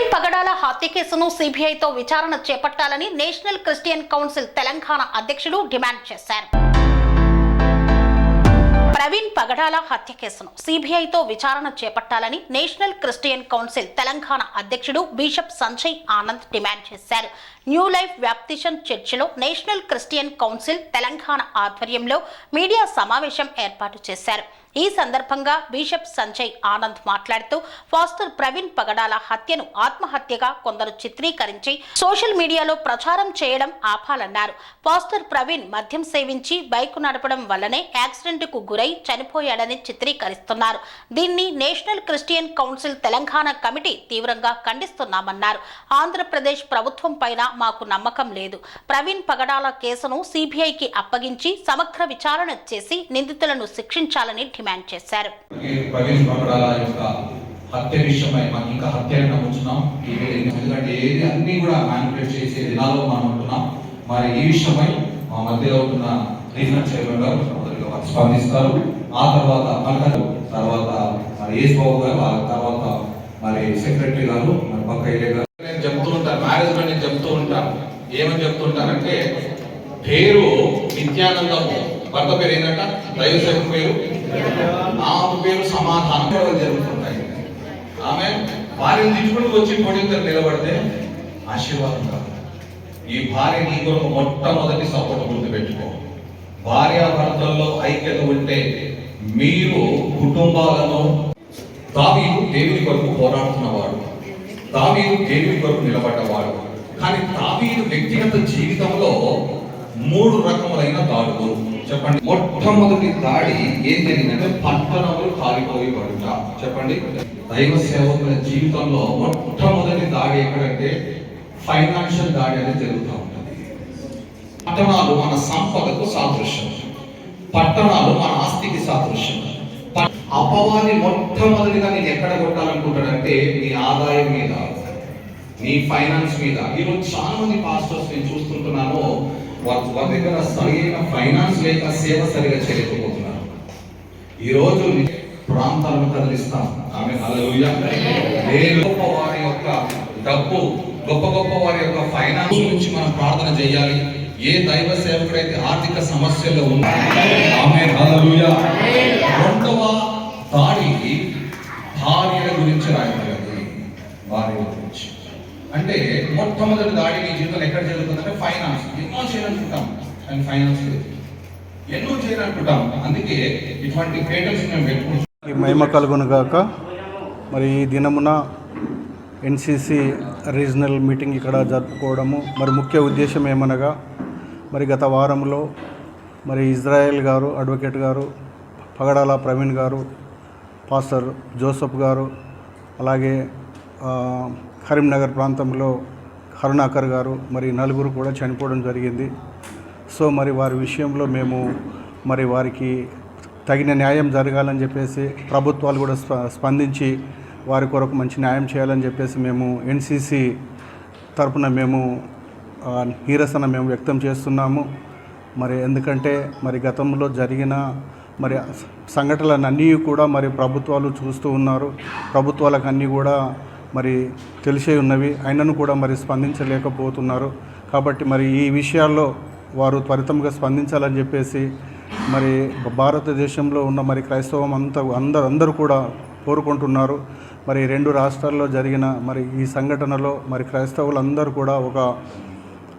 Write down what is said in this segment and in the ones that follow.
ప్రవీణ్ పగడాల హత్య కేసును సిబిఐతో విచారణ చేపట్టాలని నేషనల్ క్రిస్టియన్ కౌన్సిల్ తెలంగాణ అధ్యక్షుడు డిమాండ్ చేశారు. ప్రవీణ్ పగడాల హత్య కేసును సిబిఐతో విచారణ చేపట్టాలని నేషనల్ క్రిస్టియన్ కౌన్సిల్ తెలంగాణ అధ్యక్షుడు బిషప్ సంజయ్ ఆనంద్ డిమాండ్ చేశారు. న్యూ లైఫ్ వ్యాప్తిషన్ చర్చిలో నేషనల్ క్రిస్టియన్ కౌన్సిల్ తెలంగాణ ఆధ్వర్యంలో మీడియా సమావేశం ఏర్పాటు చేశారు. ఈ సందర్భంగా బిషప్ సంజయ్ ఆనంద్ మాట్లాడుతూ ఫాస్టర్ ప్రవీణ్ పగడాల హత్యను ఆత్మహత్యగా కొందరు చిత్రీకరించి సోషల్ మీడియాలో ప్రచారం చేయడం ఆపాలన్నారు. ఫాస్టర్ ప్రవీణ్ మద్యం సేవించి బైక్ నడపడం వల్లనే యాక్సిడెంట్కు గురై చనిపోయాడని చిత్రీకరిస్తున్నారు. దీన్ని national Christian council Telangana committee తీవ్రంగా ఖండిస్తున్నామన్నారు. ఆంధ్రప్రదేశ్ ప్రభుత్వం పైన మాకు నమ్మకం లేదు. ప్రవీణ్ పగడాల కేసును సిబిఐకి అప్పగించి సమగ్ర విచారణ చేసి నిందితులను శిక్షించాలని డిమాండ్ చేశారు. హత్య విషయమై మనం ఇంకా హత్య నమ్ముతున్నాం. ఎందుకంటే ఏది అన్ని కూడా మ్యానిపులేట్ చేసే దినాల్లో మనం ఉంటున్నాం. మరి ఈ విషయమై మా మధ్యలో ఉంటున్న రీజనల్ చైర్మన్ గారు మొదలుగా వారు స్పందిస్తారు ఆ తర్వాత మల్కర్ తర్వాత మరి ఏస్ బాబు గారు ఆ తర్వాత మరి సెక్రటరీ గారు మరి పక్క ఏరియా గారు. నేను చెప్తూ ఉంటాను మ్యారేజ్లో నేను చెప్తూ ఉంటాను ఏమని చెప్తుంటానంటే పేరు నిత్యానందము భర్త పేరు ఏంటంట? దైవ సేవకు పేరు? ఆమె పేరు సమాధానం. జరుగుతుంటాయి. ఆమె భార్యను తిట్టుకుంటూ వచ్చి దగ్గర నిలబడితే ఆశీర్వాదం కాదు. ఈ భార్య నీ కొరకు మొట్టమొదటి సపోర్ట్ గుర్తుపెట్టుకో. భార్య భర్తల్లో ఐక్యత ఉంటే మీరు కుటుంబాలను దావీదు దేవుని కొరకు పోరాడుతున్నవాడు దావీదు దేవుని కొరకు నిలబడ్డవాడు. కానీ దావీదు వ్యక్తిగత జీవితంలో మూడు రకములైన దాడులు. చెప్పండి. మొట్టమొదటి దాడి ఏం జరిగిందంటే పట్టణములు కాలిపోయి పడుట. చెప్పండి. దైవ సేవకుల జీవితంలో మొట్టమొదటి దాడి ఎక్కడంటే ఫైనాన్షియల్ దాడి అనేది జరుగుతూ ఉంటుంది. పట్టణాలు మన సంపదకు సాదృశ్యం. పట్టణాలు మన ఆస్తికి సాదృశ్యం. అపవాది మొట్టమొదటిగా నేను ఎక్కడ కొట్టాలనుకుంటాడంటే నీ ఆదాయం మీద నీ ఫైనాన్స్ మీద. ఈరోజు చాలా మంది పాస్టర్స్ నేను చూస్తుంటున్నాను. వాళ్ళ దగ్గర సరైన ఫైనాన్స్ లేక సేవ సరిగా చేయలేకపోతున్నారు. ఈ రోజు ప్రాంతాలను కదిలిస్తాం. ఆమె నేను గొప్ప వారి యొక్క డబ్బు గొప్ప గొప్ప వారి యొక్క ఫైనాన్స్ గురించి మనం ప్రార్థన చేయాలి. ఏ దైవ సేవకుడైతే ఆర్థిక సమస్యల్లో ఉన్నా ఆమె రెండవ దాడికి భార్యల గురించి రాయబడింది. వారి గురించి. అంటే మొట్టమొదటి దాడి నీ జీవితంలో ఎక్కడ జరుగుతుందంటే ఫైనాన్స్. ఎన్నో చేయాలనుకుంటాం కానీ ఫైనాన్స్ లేదు. ఎన్నో చేయాలనుకుంటాం అందుకే ఇటువంటి పేటర్స్ మేము పెట్టుకుంటాం మహిమ కలుగునుగాక. మరి ఈ దినమున ఎన్సిసి రీజనల్ మీటింగ్ ఇక్కడ జరుపుకోవడము. మరి ముఖ్య ఉద్దేశం ఏమనగా మరి గత వారంలో మరి ఇజ్రాయెల్ గారు అడ్వకేట్ గారు పగడాల ప్రవీణ్ గారు పాస్టర్ జోసఫ్ గారు అలాగే కరీంనగర్ ప్రాంతంలో కరుణాకర్ గారు మరి నలుగురు కూడా చనిపోవడం జరిగింది. సో మరి వారి విషయంలో మేము మరి వారికి తగిన న్యాయం జరగాలని చెప్పేసి ప్రభుత్వాలు కూడా స్ప- స్పందించి వారి కొరకు మంచి న్యాయం చేయాలని చెప్పేసి మేము ఎన్సిసి తరపున మేము నీరసన మేము వ్యక్తం చేస్తున్నాము. మరి ఎందుకంటే మరి గతంలో జరిగిన మరి సంఘటనలన్నీ కూడా మరి ప్రభుత్వాలు చూస్తూ ఉన్నారు. ప్రభుత్వాలకు అన్నీ కూడా మరి తెలిసే ఉన్నవి అయినను కూడా మరి స్పందించలేకపోతున్నారు. కాబట్టి మరి ఈ విషయాల్లో వారు త్వరితంగా స్పందించాలని చెప్పేసి మరి భారతదేశంలో ఉన్న మరి క్రైస్తవం అంతా అందరూ అందరూ కూడా కోరుకుంటున్నారు. మరి రెండు రాష్ట్రాల్లో జరిగిన మరి ఈ సంఘటనలో మరి క్రైస్తవులందరూ కూడా ఒక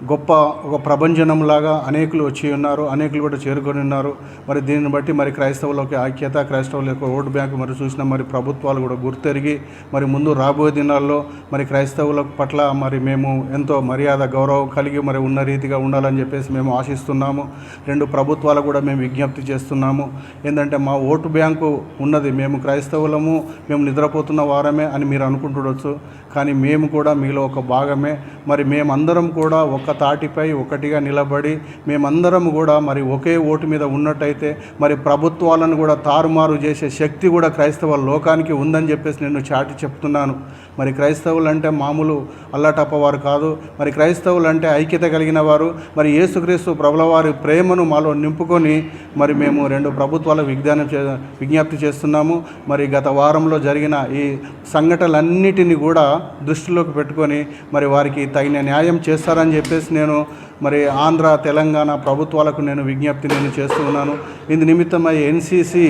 గొప్ప ఒక ప్రభంజనంలాగా అనేకులు వచ్చి ఉన్నారు అనేకులు కూడా చేరుకొని ఉన్నారు. మరి దీనిని బట్టి మరి క్రైస్తవులకి ఐక్యత క్రైస్తవుల యొక్క ఓటు బ్యాంకు మరి చూసిన మరి ప్రభుత్వాలు కూడా గుర్తెరిగి మరి ముందు రాబోయే దినాల్లో మరి క్రైస్తవుల పట్ల మరి మేము ఎంతో మర్యాద గౌరవం కలిగి మరి ఉన్న రీతిగా ఉండాలని చెప్పేసి మేము ఆశిస్తున్నాము. రెండు ప్రభుత్వాలు కూడా మేము విజ్ఞప్తి చేస్తున్నాము. ఏంటంటే మా ఓటు బ్యాంకు ఉన్నది మేము క్రైస్తవులము మేము నిద్రపోతున్న వారమే అని మీరు అనుకుంటుండొచ్చు. కానీ మేము కూడా మీలో ఒక భాగమే. మరి మేమందరం కూడా ఒక తాటిపై ఒకటిగా నిలబడి మేమందరం కూడా మరి ఒకే ఓటు మీద ఉన్నట్టయితే మరి ప్రభుత్వాలను కూడా తారుమారు చేసే శక్తి కూడా క్రైస్తవ లోకానికి ఉందని చెప్పేసి నేను చాటి చెప్తున్నాను. మరి క్రైస్తవులు అంటే మామూలు అల్లటప్ప వారు కాదు. మరి క్రైస్తవులు అంటే ఐక్యత కలిగిన వారు. మరి యేసుక్రీస్తు ప్రభులవారి ప్రేమను మాలో నింపుకొని మరి మేము రెండు ప్రభుత్వాలకు విజ్ఞానం చే విజ్ఞప్తి చేస్తున్నాము. మరి గత వారంలో జరిగిన ఈ సంఘటనలన్నిటిని కూడా దృష్టిలోకి పెట్టుకొని మరి వారికి తగిన న్యాయం చేస్తారని చెప్పేసి నేను మరి ఆంధ్ర తెలంగాణ ప్రభుత్వాలకు నేను విజ్ఞప్తి నేను చేస్తూ ఉన్నాను. ఇందు నిమిత్తమై ఎన్సీసీ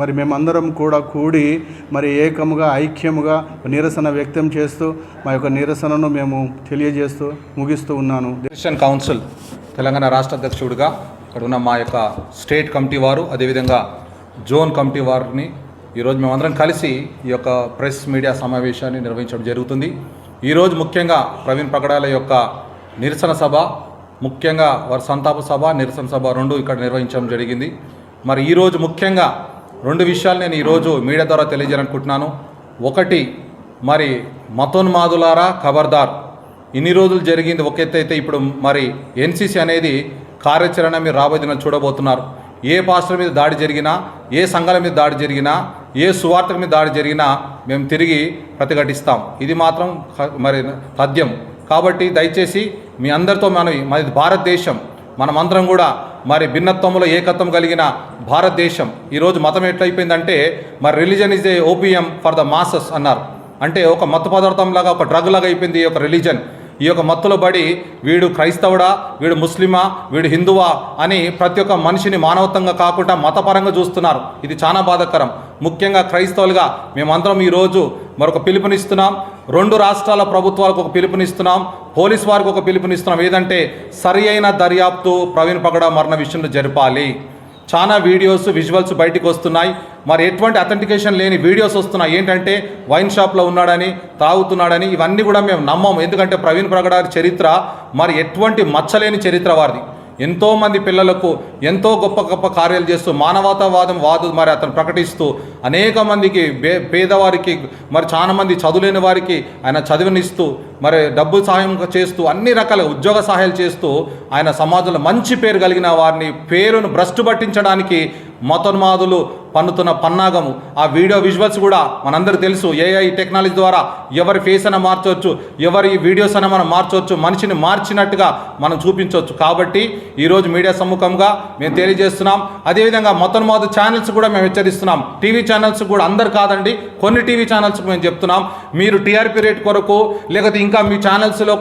మరి మేమందరం కూడా కూడి మరి ఏకముగా ఐక్యముగా నిరసన వ్యక్తం చేస్తూ మా యొక్క నిరసనను మేము తెలియజేస్తూ ముగిస్తూ ఉన్నాను. క్రిస్టియన్ కౌన్సిల్ తెలంగాణ రాష్ట్ర అధ్యక్షుడిగా ఇక్కడ ఉన్న మా యొక్క స్టేట్ కమిటీ వారు అదేవిధంగా జోన్ కమిటీ వారిని ఈరోజు మేమందరం కలిసి ఈ యొక్క ప్రెస్ మీడియా సమావేశాన్ని నిర్వహించడం జరుగుతుంది. ఈరోజు ముఖ్యంగా ప్రవీణ్ పగడాల యొక్క నిరసన సభ ముఖ్యంగా వారి సంతాప సభ నిరసన సభ రెండు ఇక్కడ నిర్వహించడం జరిగింది. మరి ఈరోజు ముఖ్యంగా రెండు విషయాలు నేను ఈరోజు మీడియా ద్వారా తెలియజేయాలనుకుంటున్నాను. ఒకటి మరి మతోన్మాదులారా ఖబర్దార్. ఇన్ని రోజులు జరిగింది ఒక ఎత్తు అయితే ఇప్పుడు మరి ఎన్సీసీ అనేది కార్యాచరణ మీరు రాబోయే చూడబోతున్నారు. ఏ పాస్టర్ మీద దాడి జరిగినా ఏ సంఘాల మీద దాడి జరిగినా ఏ సువార్తల మీద దాడి జరిగినా మేము తిరిగి ప్రతిఘటిస్తాం. ఇది మాత్రం మరి తథ్యం కాబట్టి దయచేసి మీ అందరితో మనం మనది భారతదేశం మనమందరం కూడా మరి భిన్నత్వంలో ఏకత్వం కలిగిన భారతదేశం. ఈరోజు మతం ఎట్లయిపోయిందంటే మరి religion is a opium for the masses అన్నారు. అంటే ఒక మత పదార్థం లాగా ఒక డ్రగ్ లాగా అయిపోయింది ఒక రిలీజన్. ఈ యొక్క మత్తులో పడి వీడు క్రైస్తవుడా వీడు ముస్లిమా వీడు హిందువా అని ప్రతి ఒక్క మనిషిని మానవత్వంగా కాకుండా మతపరంగా చూస్తున్నారు. ఇది చాలా బాధాకరం. ముఖ్యంగా క్రైస్తవులుగా మేమందరం ఈరోజు మరొక పిలుపునిస్తున్నాం. రెండు రాష్ట్రాల ప్రభుత్వాలకు ఒక పిలుపునిస్తున్నాం. పోలీస్ వారికి ఒక పిలుపునిస్తున్నాం. ఏదంటే సరి అయిన దర్యాప్తు ప్రవీణ్ పగడ మరణ విషయంలో జరపాలి. చాలా వీడియోస్ విజువల్స్ బయటకు వస్తున్నాయి. మరి ఎటువంటి అథెంటికేషన్ లేని వీడియోస్ వస్తున్నాయి. ఏంటంటే వైన్ షాప్లో ఉన్నాడని తాగుతున్నాడని ఇవన్నీ కూడా మేము నమ్మము. ఎందుకంటే ప్రవీణ్ ప్రగడారి చరిత్ర మరి ఎటువంటి మచ్చలేని చరిత్ర వారిది. ఎంతోమంది పిల్లలకు ఎంతో గొప్ప గొప్ప కార్యాలు చేస్తూ మానవతావాదం వాదు మరి అతను ప్రకటిస్తూ అనేక మందికి పేదవారికి మరి చాలామంది చదువులేని వారికి ఆయన చదివినిస్తూ మరి డబ్బు సహాయం చేస్తూ అన్ని రకాల ఉద్యోగ సహాయాలు చేస్తూ ఆయన సమాజంలో మంచి పేరు కలిగిన వారిని పేరును భ్రష్టు పట్టించడానికి మతోన్మాదులు పన్నుతున్న పన్నాగము ఆ వీడియో విజువల్స్ కూడా మనందరికీ తెలుసు. ఏఐ టెక్నాలజీ ద్వారా ఎవరి ఫేస్ అయినా మార్చవచ్చు ఎవరి వీడియోస్ అయినా మనం మార్చవచ్చు మనిషిని మార్చినట్టుగా మనం చూపించవచ్చు. కాబట్టి ఈరోజు మీడియా సమ్ముఖంగా మేము తెలియజేస్తున్నాం. అదేవిధంగా మతోన్మాదు ఛానల్స్ కూడా మేము హెచ్చరిస్తున్నాం. టీవీ ఛానల్స్ కూడా అందరు కాదండి కొన్ని టీవీ ఛానల్స్కి మేము చెప్తున్నాం. మీరు టీఆర్పీ రేట్ కొరకు లేకపోతే ఇంకా మీ ఛానల్స్లో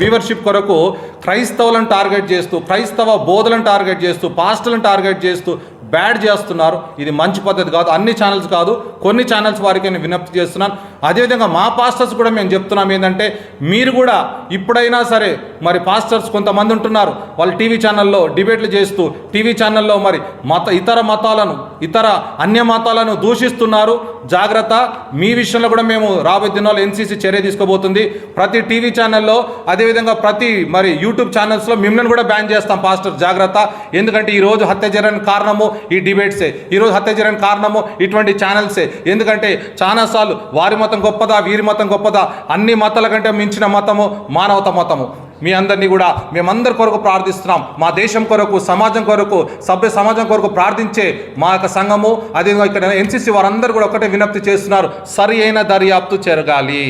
వ్యూవర్షిప్ కొరకు క్రైస్తవులను టార్గెట్ చేస్తూ క్రైస్తవ బోధలను టార్గెట్ చేస్తూ పాస్టర్లను టార్గెట్ చేస్తూ బ్యాడ్ చేస్తున్నారు. ఇది మంచి పద్ధతి కాదు. అన్ని ఛానల్స్ కాదు. కొన్ని ఛానల్స్ వారికి నేను విజ్ఞప్తి చేస్తున్నాను. అదేవిధంగా మా పాస్టర్స్ కూడా మేము చెప్తున్నాం ఏంటంటే మీరు కూడా ఇప్పుడైనా సరే మరి పాస్టర్స్ కొంతమంది ఉంటున్నారు. వాళ్ళు టీవీ ఛానల్లో డిబేట్లు చేస్తూ టీవీ ఛానల్లో మరి మత ఇతర మతాలను ఇతర అన్య మతాలను దూషిస్తున్నారు. జాగ్రత్త. మీ విషయంలో కూడా మేము రాబోయే దినాలు ఎన్సీసీ చర్య తీసుకోబోతుంది. ప్రతి టీవీ ఛానల్లో అదేవిధంగా ప్రతి మరి యూట్యూబ్ ఛానల్స్లో మిమ్మల్ని కూడా బ్యాన్ చేస్తాం పాస్టర్. జాగ్రత్త. ఎందుకంటే ఈరోజు హత్య జరగడానికి కారణము ఈ డిబేట్సే. ఈరోజు హత్య జరగడానికి కారణము ఇటువంటి ఛానల్సే. ఎందుకంటే చాలాసార్లు వారి మతం గొప్పదా వీరి మతం గొప్పదా అన్ని మతాల కంటే మించిన మతము మానవత మతము. మీ అందరినీ కూడా మేమందరి కొరకు ప్రార్థిస్తున్నాం. మా దేశం కొరకు సమాజం కొరకు సభ్య సమాజం కొరకు ప్రార్థించే మా యొక్క సంఘము అదేవిధంగా ఇక్కడ ఎన్సీసీ వారందరూ కూడా ఒకటే విజ్ఞప్తి చేస్తున్నారు. సరి అయిన దర్యాప్తు జరగాలి.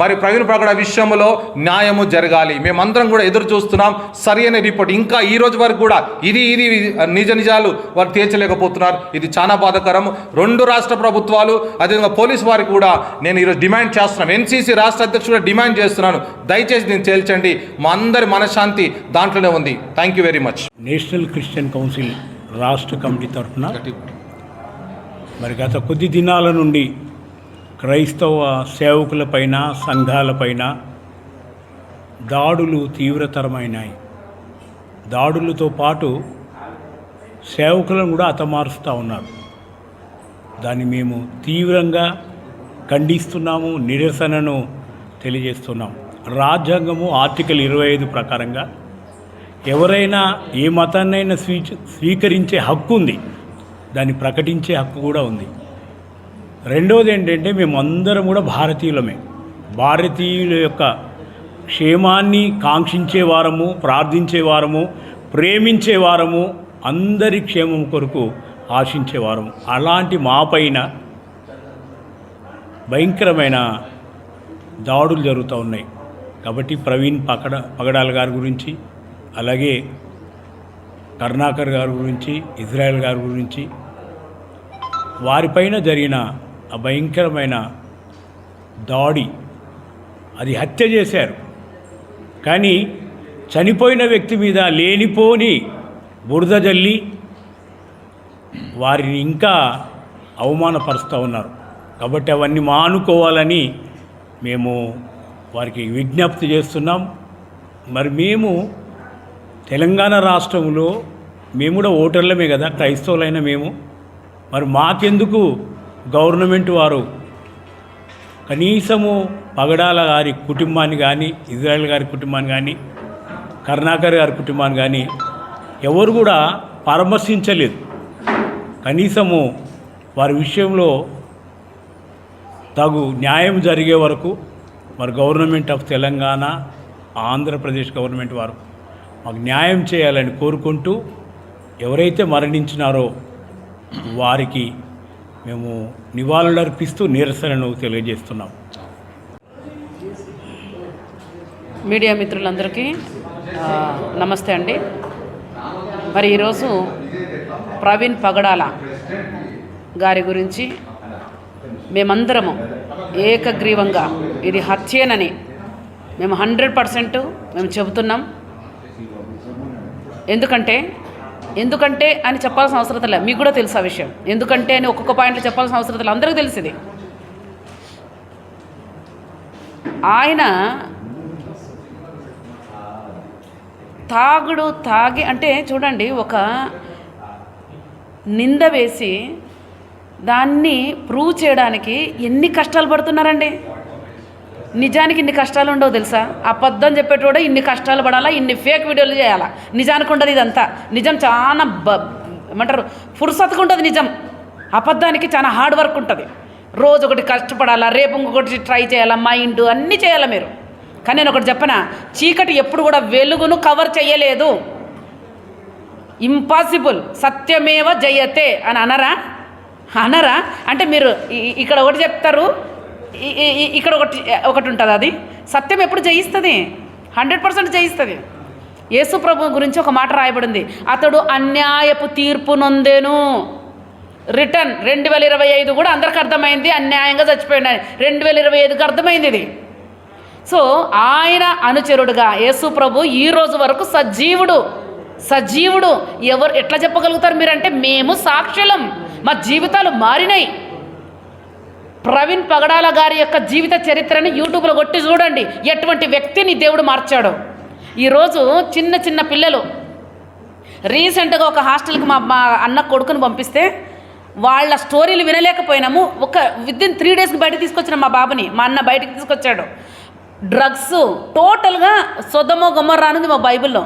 మరి ప్రవీణ్ ప్రగడ విషయంలో న్యాయము జరగాలి. మేమందరం కూడా ఎదురు చూస్తున్నాం. సరి అనే రిపోర్ట్. ఇంకా ఈ రోజు వరకు కూడా ఇది ఇది నిజ నిజాలు వారు తీర్చలేకపోతున్నారు ఇది చాలా బాధాకరం. రెండు రాష్ట్ర ప్రభుత్వాలు అదేవిధంగా పోలీస్ వారికి కూడా నేను ఈరోజు డిమాండ్ చేస్తున్నాను. ఎన్సీసీ రాష్ట్ర అధ్యక్షుడు డిమాండ్ చేస్తున్నాను. దయచేసి దీన్ని తేల్చండి. మా అందరి మనశ్శాంతి దాంట్లోనే ఉంది. Thank you very much. National Christian council రాష్ట్ర కమిటీ తరఫున మరి గత కొద్ది దినాల నుండి క్రైస్తవ సేవకులపైన సంఘాలపైన దాడులు తీవ్రతరమైనాయి. దాడులతో పాటు సేవకులను కూడా హతమారుస్తూ ఉన్నారు. దాన్ని మేము తీవ్రంగా ఖండిస్తున్నాము నిరసనను తెలియజేస్తున్నాం. రాజ్యాంగము ఆర్టికల్ ఇరవై ఐదు ప్రకారంగా ఎవరైనా ఏ మతాన్నైనా స్వీ స్వీకరించే హక్కు ఉంది. దాన్ని ప్రకటించే హక్కు కూడా ఉంది. రెండవది ఏంటంటే మేము అందరం కూడా భారతీయులమే. భారతీయుల యొక్క క్షేమాన్ని కాంక్షించే వారము ప్రార్థించే వారము ప్రేమించే వారము అందరి క్షేమం కొరకు ఆశించే వారము. అలాంటి మాపైన భయంకరమైన దాడులు జరుగుతూ ఉన్నాయి. కాబట్టి ప్రవీణ్ పకడ పగడాల గారి గురించి అలాగే కరుణాకర్ గారి గురించి ఇజ్రాయెల్ గారి గురించి వారిపైన జరిగిన ఆ భయంకరమైన దాడి. అది హత్య చేశారు. కానీ చనిపోయిన వ్యక్తి మీద లేనిపోని బురద జల్లి వారిని ఇంకా అవమానపరుస్తూ ఉన్నారు. కాబట్టి అవన్నీ మానుకోవాలని మేము వారికి విజ్ఞప్తి చేస్తున్నాం. మరి మేము తెలంగాణ రాష్ట్రంలో మేము కూడా ఓటర్లమే కదా క్రైస్తవులైన మేము. మరి మాకెందుకు గవర్నమెంట్ వారు కనీసము పగడాల గారి కుటుంబాన్ని కానీ ఇజ్రాయెల్ గారి కుటుంబాన్ని కానీ కరుణాకర్ గారి కుటుంబాన్ని కానీ ఎవరు కూడా పరామర్శించలేదు. కనీసము వారి విషయంలో తగు న్యాయం జరిగే వరకు మరి government of Telangana Andhra Pradesh government వారు మాకు న్యాయం చేయాలని కోరుకుంటూ ఎవరైతే మరణించినారో వారికి మేము నివాళులర్పిస్తూ నిరసనను తెలియజేస్తున్నాం. మీడియా మిత్రులందరికీ నమస్తే అండి. మరి ఈరోజు ప్రవీణ్ పగడాల గారి గురించి మేమందరము ఏకగ్రీవంగా ఇది హత్యేనని మేము హండ్రెడ్ పర్సెంట్ మేము చెబుతున్నాం. ఎందుకంటే ఎందుకంటే అని చెప్పాల్సిన అవసరం లేదు. మీకు కూడా తెలుసు ఆ విషయం. ఎందుకంటే అని ఒక్కొక్క పాయింట్లో చెప్పాల్సిన అవసరం లేదు. అందరికీ తెలిసింది ఆయన తాగుడు తాగి అంటే చూడండి ఒక నింద వేసి దాన్ని ప్రూవ్ చేయడానికి ఎన్ని కష్టాలు పడుతున్నారండి? నిజానికి ఇన్ని కష్టాలు ఉండవు తెలుసా? అబద్ధం చెప్పేటోడే ఇన్ని కష్టాలు పడాలా ఇన్ని ఫేక్ వీడియోలు చేయాలా? నిజానికి ఉండదు ఇదంతా. నిజం చాలా బ ఏమంటారు? ఫుర్సత్గా ఉంటుంది నిజం. అబద్ధానికి చాలా హార్డ్ వర్క్ ఉంటుంది. రోజు ఒకటి కష్టపడాలా రేపు ఇంకొకటి ట్రై చేయాలా మైండ్ అన్నీ చేయాలా మీరు. కానీ నేను ఒకటి చెప్పనా? చీకటి ఎప్పుడు కూడా వెలుగును కవర్ చేయలేదు ఇంపాసిబుల్ సత్యమేవ జయతే అని అనరా? అనరా? అంటే మీరు ఇక్కడ ఒకటి చెప్తారు ఇక్కడ ఒకటి ఒకటి ఉంటుంది అది. సత్యం ఎప్పుడు జయిస్తుంది? Hundred percent జయిస్తుంది. యేసుప్రభు గురించి ఒక మాట రాయబడింది. అతడు అన్యాయపు తీర్పు నొందేను. రిటర్న్ రెండు వేల ఇరవై ఐదు కూడా అందరికి అర్థమైంది అన్యాయంగా చచ్చిపోయినా రెండు వేల ఇరవై ఐదుకి అర్థమైంది ఇది. సో ఆయన అనుచరుడుగా యేసు ప్రభు ఈ రోజు వరకు సజీవుడు. సజీవుడు. ఎవరు ఎట్లా చెప్పగలుగుతారు మీరంటే మేము సాక్షులం. మా జీవితాలు మారినాయి. ప్రవీణ్ పగడాల గారి యొక్క జీవిత చరిత్రని యూట్యూబ్లో కొట్టి చూడండి. ఎటువంటి వ్యక్తిని దేవుడు మార్చాడు? ఈరోజు చిన్న చిన్న పిల్లలు రీసెంట్గా ఒక హాస్టల్కి మా మా అన్న కొడుకుని పంపిస్తే వాళ్ళ స్టోరీలు వినలేకపోయినాము. ఒక విత్ ఇన్ త్రీ డేస్కి బయటకు తీసుకొచ్చిన మా బాబుని మా అన్న బయటకు తీసుకొచ్చాడు. డ్రగ్స్ టోటల్గా సొద్దమో గుమ్మరానుంది మా బైబిల్లో.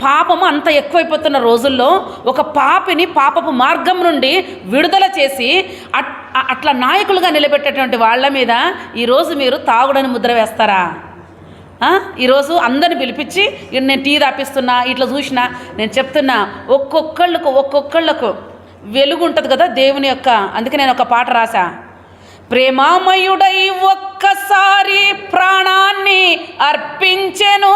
పాపము అంత ఎక్కువైపోతున్న రోజుల్లో ఒక పాపిని పాపపు మార్గం నుండి విడుదల చేసి అట్ అట్లా నాయకులుగా నిలబెట్టేటువంటి వాళ్ళ మీద ఈరోజు మీరు తాగుడని ముద్ర వేస్తారా? ఈరోజు అందరిని పిలిపించి నేను టీ తాపిస్తున్నా ఇట్లా చూసినా నేను చెప్తున్నా ఒక్కొక్కళ్ళకు ఒక్కొక్కళ్ళకు వెలుగు ఉంటుంది కదా దేవుని యొక్క అందుకే నేను ఒక పాట రాశా. ప్రేమామయుడై ఒక్కసారి ప్రాణాన్ని అర్పించెను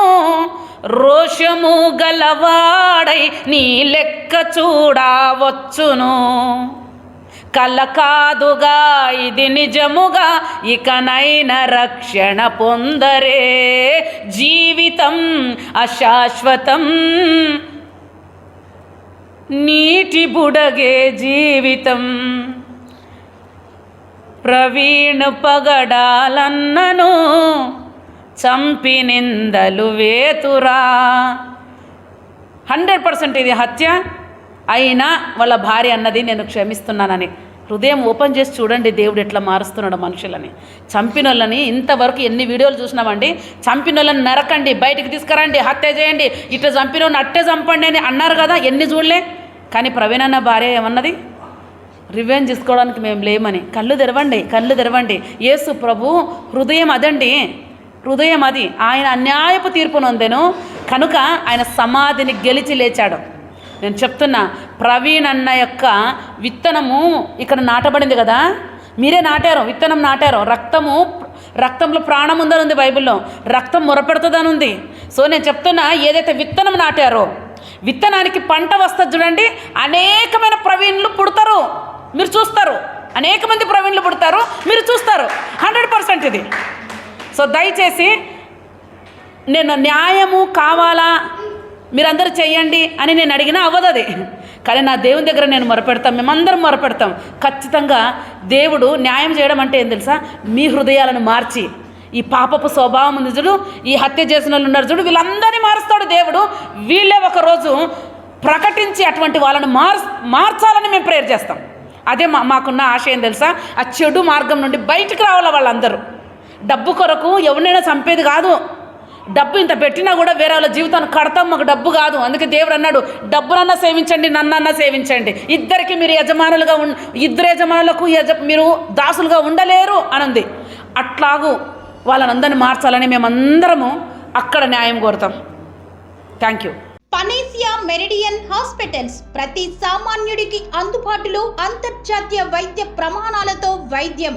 రోషము గలవాడై నీ లెక్క చూడవచ్చును. కల కాదుగా ఇది నిజముగా ఇకనైన రక్షణ పొందరే. జీవితం అశాశ్వతం. నీటి బుడగే జీవితం. ప్రవీణ్ పగడాలన్నను చంపి నిందలు వేతురా. హండ్రెడ్ పర్సెంట్ ఇది హత్య. అయినా వాళ్ళ భార్య అన్నది నేను క్షమిస్తున్నానని. హృదయం ఓపెన్ చేసి చూడండి దేవుడు ఎట్లా మారుస్తున్నాడు మనుషులని. చంపినోళ్ళని ఇంతవరకు ఎన్ని వీడియోలు చూసినామండి? చంపినోళ్ళని నరకండి బయటికి తీసుకురండి హత్య చేయండి. ఇట్లా చంపినోళ్ళని అట్టే చంపండి అని అన్నారు కదా ఎన్ని చూడలే. కానీ ప్రవీణ్ అన్న భార్య ఏమన్నది? రివెంజ్ తీసుకోవడానికి మేము లేమని. కళ్ళు తెరవండి కళ్ళు తెరవండి. యేసు ప్రభు హృదయం అదండి. హృదయం అది. ఆయన అన్యాయపు తీర్పు నొందెను. కనుక ఆయన సమాధిని గెలిచి లేచాడు. నేను చెప్తున్నా ప్రవీణ్ అన్న యొక్క విత్తనము ఇక్కడ నాటబడింది కదా? మీరే నాటారు విత్తనం నాటారు. రక్తము రక్తంలో ప్రాణం ఉందని ఉంది బైబిల్లో. రక్తం మొరపెడుతుందని ఉంది సో నేను చెప్తున్నా ఏదైతే విత్తనం నాటారో విత్తనానికి పంట వస్తుంది చూడండి అనేకమైన ప్రవీణులు పుడతారు. మీరు చూస్తారు. అనేక మంది ప్రవీణులు పుడతారు. మీరు చూస్తారు. హండ్రెడ్ పర్సెంట్ ఇది. సో దయచేసి నేను న్యాయము కావాలా? మీరందరూ చెయ్యండి అని నేను అడిగినా అవ్వదు అది కానీ నా దేవుని దగ్గర నేను మొరపెడతాం మేమందరం మొరపెడతాం. ఖచ్చితంగా దేవుడు న్యాయం చేయడం అంటే ఏం తెలుసా? మీ హృదయాలను మార్చి. ఈ పాపపు స్వభావం ఉంది చూడు ఈ హత్య చేసిన వాళ్ళు ఉన్నారు చూడు వీళ్ళందరినీ మారుస్తాడు దేవుడు. వీళ్ళే ఒకరోజు ప్రకటించి అటువంటి వాళ్ళని మార్ మార్చాలని మేము ప్రేయర్ చేస్తాం. అదే మా మాకున్న ఆశ ఏం తెలుసా? ఆ చెడు మార్గం నుండి బయటకు రావాలి వాళ్ళందరూ. డబ్బు కొరకు ఎవరినైనా చంపేది కాదు. డబ్బు ఇంత పెట్టినా కూడా వేరే వాళ్ళ జీవితాన్ని కడతాం మాకు డబ్బు కాదు. అందుకే దేవుడు అన్నాడు డబ్బునన్నా సేవించండి నన్నన్నా సేవించండి. ఇద్దరికి మీరు యజమానులుగా ఉం ఇద్దరు యజమానులకు యజ మీరు దాసులుగా ఉండలేరు అని ఉంది అట్లాగూ వాళ్ళనందరిని మార్చాలని మేమందరము అక్కడ న్యాయం కోరుతాం. Thank you Panacea Meridian hospitals ప్రతి సామాన్యుడికి అందుబాటులో అంతర్జాతీయ వైద్య ప్రమాణాలతో వైద్యం.